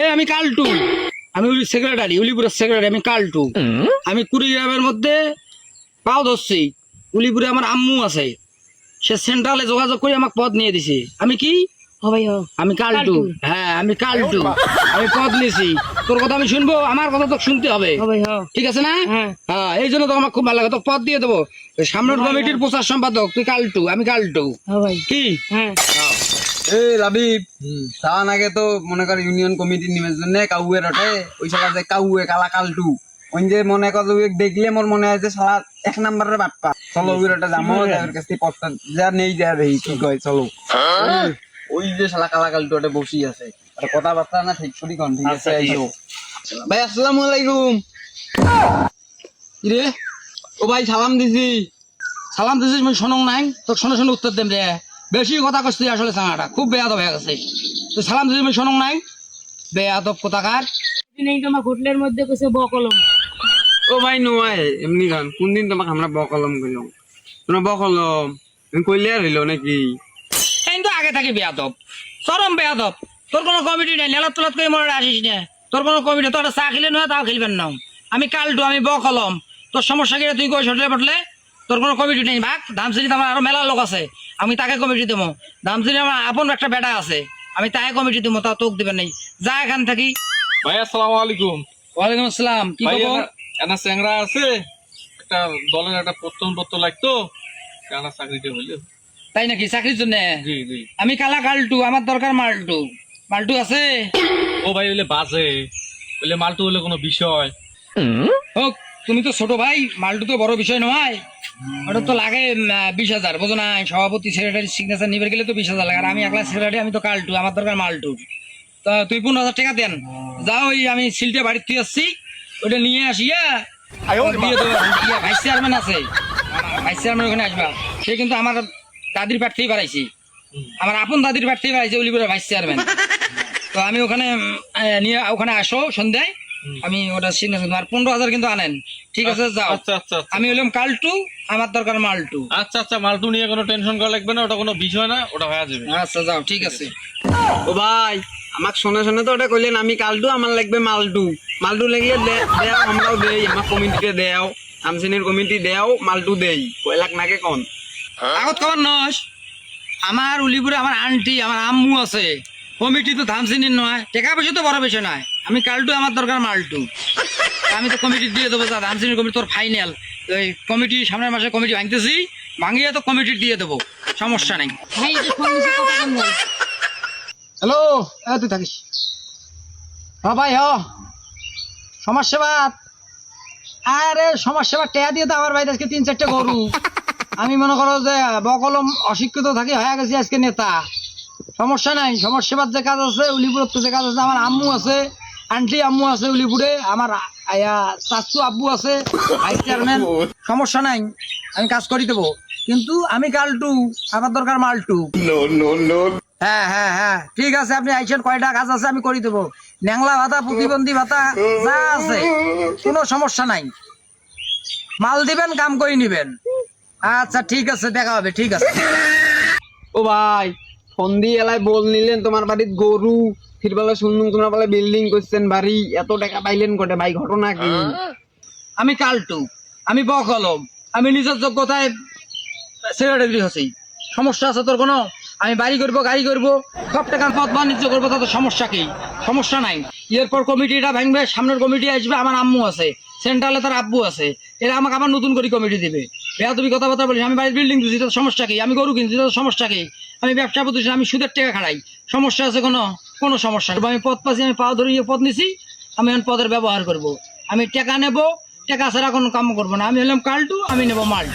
এই আমি কালটু। আমি উলি সেক্রেটারি উলিপুরের সেক্রেটারি আমি কালটু। আমি কুড়িগ্রামের মধ্যে পাও ধরছি। উলিপুরে আমার আম্মু আছে। সে সেন্ট্রালে যোগাযোগ করে আমাকে পদ নিয়ে দিছে। আমি কি? আমি কালটু। হ্যাঁ আমি কালটু। আমি পদ নিয়েছি। তোর কথা আমি শুনব আমার কথা তো শুনতে হবে। ঠিক আছে না? হ্যাঁ। হ্যাঁ এই জন্য তো আমার খুব ভালো লাগে। তো পদ দিয়ে দেবো। সামনের কমিটির প্রচার সম্পাদক তুই কালটু আমি কালটু। কি? হ্যাঁ। এই লাবিব তার আগে তো মনে কর ইউনিয়ন কমিটির নির্বাচনে কাউয়ে রটে ওই শালা যে কাউয়ে কালা কালটু। ওই যে মনে কর ওই দেখলে মোর মনে হয় যে শালা এক নাম্বারের চলো ওই রটে যাব ওর কাছ থেকে পথটা যা নেই যা দেখি কি কয় চলো। ওই- ওই যে শালা কালা কালটু ওটা বসি আছে। আর কথাবার্তা না ঠিক করি কন ঠিক আছে ভাই আসসালামু আলাইকুম। রে ও ভাই সালাম দিছি। সালাম দিছিস মই শোনং নাই তোর শোনো শোনো উত্তর দেম রে। বেশি কথা তুই আসলে চাঙাটা খুব বেয়াদব হয়ে গেছে তুই সালাম মই শোনং নাই বেয়াদব কোথাকার? দিন এই তোমার হোটেলের মধ্যে কইছে বকলম ও ভাই নোয়াই এমনি গান। কোন দিন তোমাকে আমরা বকলম কইলাম? তোমরা বকলম তুমি কইলে আর হইল নাকি? কিন্তু আগে থাকি বেয়াদব। চরম বেয়াদব। তোর কোনো কমিটি নাই নেলাত তোলাত করে মনে আসিস না। তোর কোনো কমিটি তোর চা খেলে নয় তাও খেলবেন না। আমি কালটু আমি ব কলম। তোর সমস্যা কি রে? তুই কই হোটেলে পটলে? তোর কোনো কমিটি নেই ভাগ। ধামসিনিতে আমার আরও মেলা লোক আছে। আমি তাকে কমিটি দেবো ধামসিনি আমার আপন একটা বেটা আছে। আমি তাকে কমিটি দেবো তা তোক দিবেন নাই। যা এখান থাকি। ভাই আসসালামু আলাইকুম। ওয়ালাইকুম আসসালাম। কি খবর? এনা- এনা চ্যাংরা আছে। একটা দলের একটা প্রত্যন পত্র লাগতো। কেনা চাকরিটা হইল। তাই নাকি? চাকরির জন্য? জি জি। আমি কালা কালটু আমার দরকার মালটু। মালটু আছে? ও ভাই হইলে বাজে। বলে মালটু হলে কোনো বিষয়। হোক তুমি তো ছোট ভাই মালটু তো বড় বিষয় নয়। ওটা তো লাগে বিশ হাজার। বোঝো না সভাপতি সেক্রেটারি সিগনেচার নিবে গেলে তো বিশ হাজার লাগে। আর আমি একলা সেক্রেটারি আমি তো কালটু আমার দরকার মালটু তা তুই পনেরো হাজার টাকা দেন। যাও ওই আমি সিলটে বাড়িতে তুই আসছি ওটা নিয়ে আসিয়া দিয়ে দেবো। ভাইস চেয়ারম্যান আছে। ভাইস চেয়ারম্যান ওখানে আসবা। সে কিন্তু আমার দাদির পাঠ থেকে বাড়াইছি। আমার আপন দাদির পাঠ থেকে বাড়াইছে উলিপুরের ভাইস চেয়ারম্যান তো আমি ওখানে নিয়ে ওখানে আসো সন্ধ্যায়। আমি ওটা সিগনেচার আর পনেরো হাজার কিন্তু আনেন। ঠিক আছে যাও। আচ্ছা আচ্ছা আচ্ছা। আমি হলাম কালটু আমার দরকার মালটু। আচ্ছা আচ্ছা মালটু নিয়ে কোনো টেনশন করা লাগবে না ওটা কোনো বিষয় না ওটা হয়ে যাবে। আচ্ছা যাও ঠিক আছে। ও ভাই আমাক শোনে শোনে তো ওটা কইলেন আমি কালটু আমার লাগবে মালটু। মালটু লাগলে দেও আমরাও দেই আমার কমিটিতে দেও আমসিনির কমিটি দেও মালটু দেই। কয় লাখ নাকে কোন? আগত খবর নস আমার উলিপুরে আমার আন্টি আমার আম্মু আছে। কমিটি তো ধামসিনির নয় টাকা পয়সা তো বড় বিষয় নয় আমি কালটু আমার দরকার মালটু। আমি তো কমিটি দিয়ে দেবো যা ধামসিনির কমিটি তোর ফাইনাল ওই কমিটি সামনের মাসে কমিটি ভাঙতেছি ভাঙিয়ে তো কমিটি দিয়ে দেবো। সমস্যা নেই। হ্যালো হ্যাঁ তুই থাকিস। হ্যাঁ ভাই হ। সমাজ সেবা আরে সমাজ সেবা টেয়া দিয়ে তো আমার ভাই আজকে তিন চারটে গরু। আমি মনে করো যে বকলম অশিক্ষিত থাকি হয়ে গেছি আজকে নেতা। সমস্যা নাই সমাজ সেবার যে কাজ আছে উলিপুরের তো যে কাজ আছে আমার আম্মু আছে আন্টি আম্মু আছে উলিপুরে আমার আয়া চাচু আব্বু আছে ভাইস চেয়ারম্যান সমস্যা নাই আমি কাজ করি দেবো কিন্তু আমি কালটু আমার দরকার মালটু। হ্যাঁ হ্যাঁ হ্যাঁ ঠিক আছে আপনি আইসেন কয়টা কাজ আছে আমি করে দেবো ন্যাংলা ভাতা প্রতিবন্ধী ভাতা যা আছে কোনো সমস্যা নাই। মাল দিবেন কাম করে নিবেন। আচ্ছা ঠিক আছে দেখা হবে ঠিক আছে। ও ভাই এলাই বল নিলেন তোমার বাড়ির গরু। ফিরবেলা শুনলুম, তোমার বলে বিল্ডিং করছেন বাড়ি। এত টাকা পাইলেন কটে ভাই, ঘটনা কি? আমি কালটু। আমি বকলম আমি নিজের যোগ্যতায় সেক্রেটারি হচ্ছি সমস্যা আছে তোর কোনো? আমি বাড়ি করব, গাড়ি করব। সব টাকার পথ বাণিজ্য করব, তাতে সমস্যা কি? সমস্যা নাই। এরপর কমিটিটা ভাঙবে, সামনের কমিটি আসবে, আমার আম্মু আছে। সেন্ট্রালে তার আব্বু আছে। এরা আমাকে আবার নতুন করে কমিটি দিবে। বেয়া তুমি কথাবার্তা বলিস আমি বাড়ির বিল্ডিং দিচ্ছি তার সমস্যা কি? আমি গরু কিনছি তার সমস্যা কি? আমি ব্যবসা প্রতিষ্ঠান, আমি সুদের টাকা খাড়াই সমস্যা আছে কোনো? কোনো সমস্যা। আমি পথ পাচ্ছি, আমি পা ধরিয়ে পথ নিছি, আমি এখন পদের ব্যবহার করব। আমি টাকা নেব, টাকা ছাড়া কোনো কাম করব না। আমি হলাম কালটু, আমি নেব মাল